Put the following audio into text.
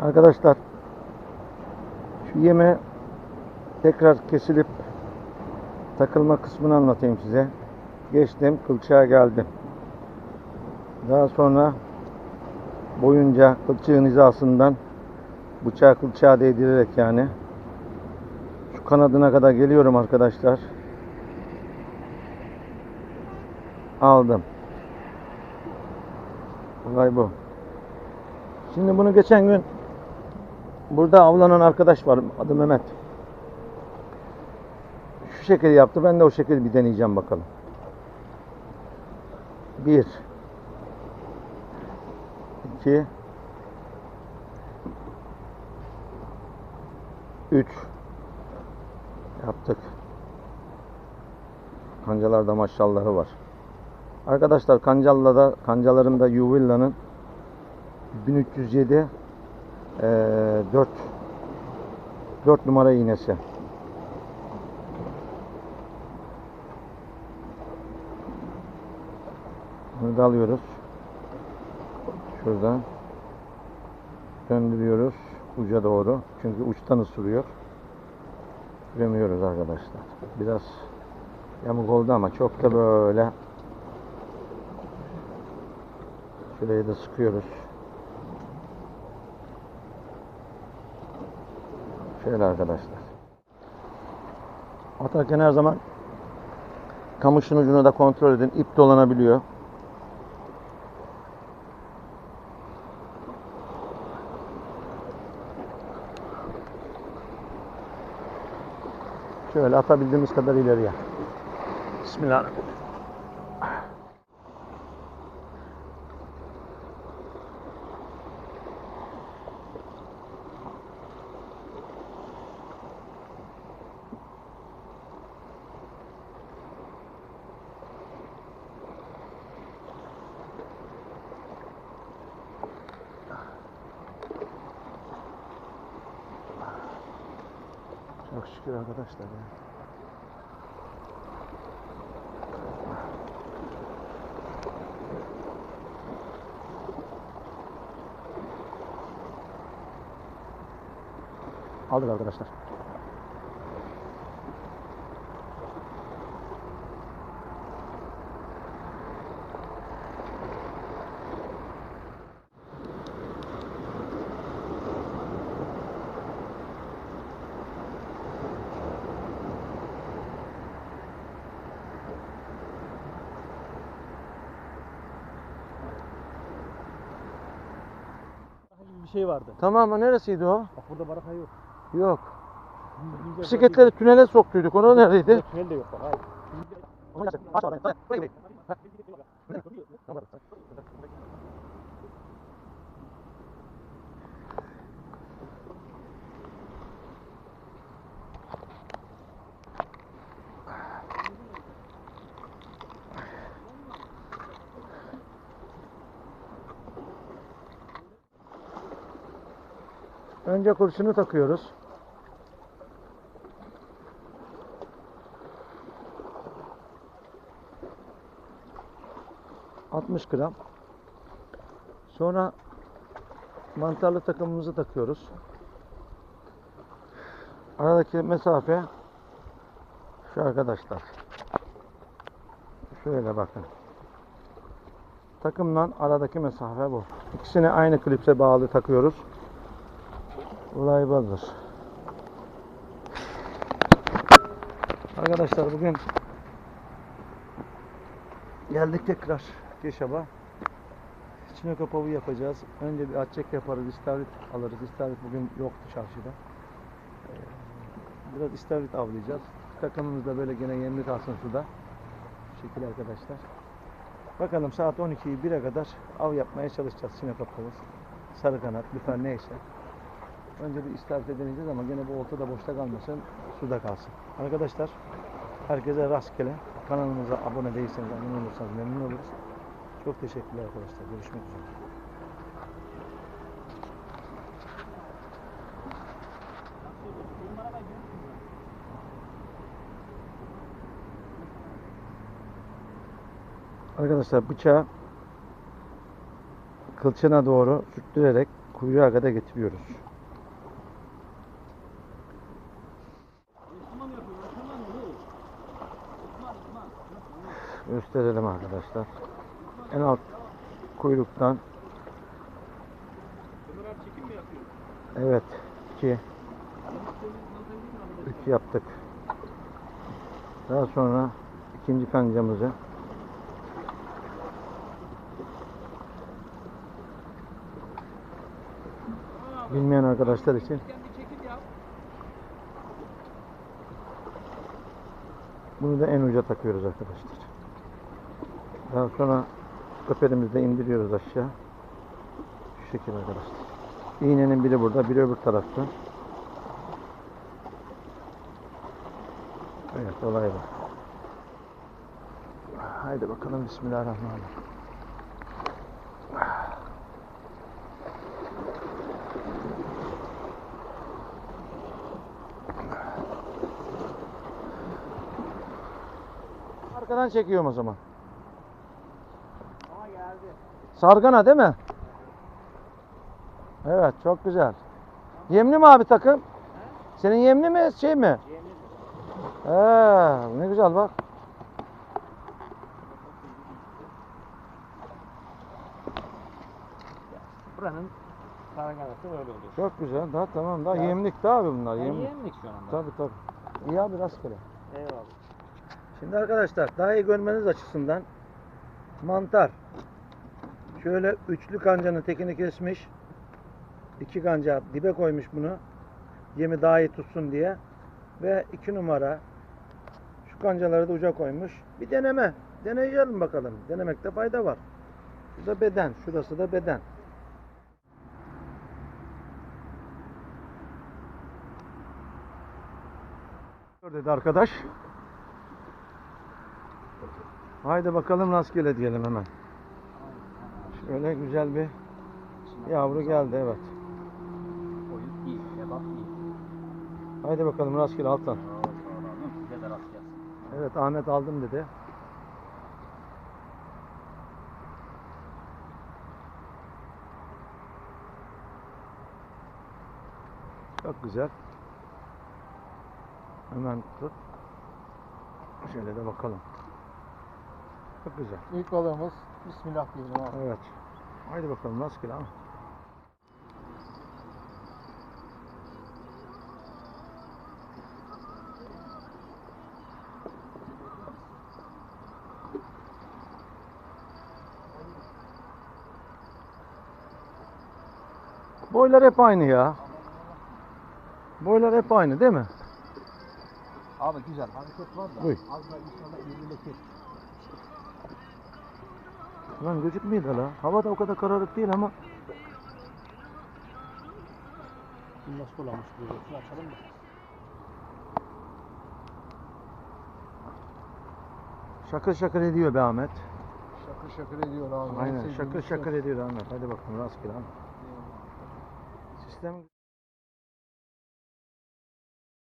Arkadaşlar şu yeme tekrar kesilip takılma kısmını anlatayım size. Geçtim kılçığa geldim. Daha sonra boyunca kılçığın hizasından bıçağı kılçığa değdirerek yani şu kanadına kadar geliyorum arkadaşlar. Aldım. Olay bu. Şimdi bunu geçen gün burada avlanan arkadaş var. Adı Mehmet. Şu şekilde yaptı. Ben de o şekilde bir deneyeceğim bakalım. Bir. iki, Üç. Yaptık. Kancalarda maşallahı var. Arkadaşlar Kancal'da Kancalarımda Uvilla'nın 1307 eee 4 4 numara iğnesi. Bunu da alıyoruz. Şuradan döndürüyoruz uca doğru. Çünkü uçtan ısırıyor. Göremiyoruz arkadaşlar. Biraz yamuk oldu ama çok da böyle Şurayı da sıkıyoruz. Şöyle arkadaşlar. Atarken her zaman kamışın ucunu da kontrol edin. İp dolanabiliyor. Şöyle atabildiğimiz kadar ileriye. Bismillahirrahmanirrahim. Şükür arkadaşlar ya. Aldık arkadaşlar. gibi bir şey vardı. Tamam ama neresiydi o? Bak burada baraka yok. Yok. Bisikletleri tünele soktuyduk. Onu neredeydi? Tünel de yok bak hayır. Önce kurşunu takıyoruz. ...60 gram. Sonra... ...mantarlı takımımızı takıyoruz. Aradaki mesafe... ...şu arkadaşlar. Şöyle bakın. Takımla aradaki mesafe bu. İkisini aynı klipse bağlı takıyoruz. Olay budur. Arkadaşlar bugün geldik tekrar Keşap'a. İçine kapağı yapacağız. Önce bir atçek yaparız, istavrit alırız. İstavrit bugün yoktu çarşıda. Ee, Biraz istavrit avlayacağız. Takımımız da böyle gene yemli kalsın suda. Bu şekilde arkadaşlar. Bakalım saat 12'yi 1'e kadar av yapmaya çalışacağız. Sinop kapağız. Sarı kanat, lüfer neyse. Önce bir istavrit deneyeceğiz ama gene bu olta da boşta kalmasın, suda kalsın. Arkadaşlar, herkese rastgele. Kanalımıza abone değilseniz abone olursanız memnun oluruz. Çok teşekkürler arkadaşlar. Görüşmek üzere. Arkadaşlar bıçağı kılçına doğru sürttürerek kuyruğa kadar getiriyoruz. Gösterelim arkadaşlar. En alt kuyruktan evet 2 3 yaptık. Daha sonra ikinci kancamızı bilmeyen arkadaşlar için bunu da en uca takıyoruz arkadaşlar. Daha sonra köperimizi de indiriyoruz aşağı. Şu şekilde arkadaşlar. İğnenin biri burada, biri öbür tarafta. Evet, olay bu. Haydi bakalım Bismillahirrahmanirrahim. Arkadan çekiyorum o zaman. Sargana değil mi? Evet çok güzel. Yemli mi abi takım? Senin yemli mi şey mi? Yemli. He, ne güzel bak. Buranın karaganası böyle oluyor. Çok güzel. Daha tamam. Daha Ya. yemlik de abi bunlar. Yani Yemlik. yemlik şu anda. Tabii tabii. İyi abi rastgele. Eyvallah. Şimdi arkadaşlar daha iyi görmeniz açısından mantar. Şöyle üçlü kancanın tekini kesmiş. iki kanca dibe koymuş bunu. Yemi daha iyi tutsun diye. Ve iki numara şu kancaları da uca koymuş. Bir deneme. Deneyelim bakalım. Denemekte fayda var. Şu da beden. Şurası da beden. dedi arkadaş. Haydi bakalım rastgele diyelim hemen. Şöyle güzel bir yavru geldi evet. Oyun iyi. Kebap iyi. Haydi bakalım rastgele alttan. Size de rast gelsin. Evet Ahmet aldım dedi. Çok güzel. Hemen tut. Şöyle de bakalım. Çok güzel. İlk balığımız Bismillah diyelim abi. Evet. Haydi bakalım rastgele ama. Boylar hep aynı ya. Boylar hep aynı değil mi? Abi güzel. Hareket var da. Buyur. Az da inşallah iyileşir. Lan gözükmüyor da la. Hava da o kadar kararık değil ama. Nasıl böyle? Şunu açalım mı? Şakır şakır ediyor be Ahmet. Şakır şakır ediyor abi. Aynen şakır şakır ediyor Ahmet. Hadi bakalım rastgele ama. Sistem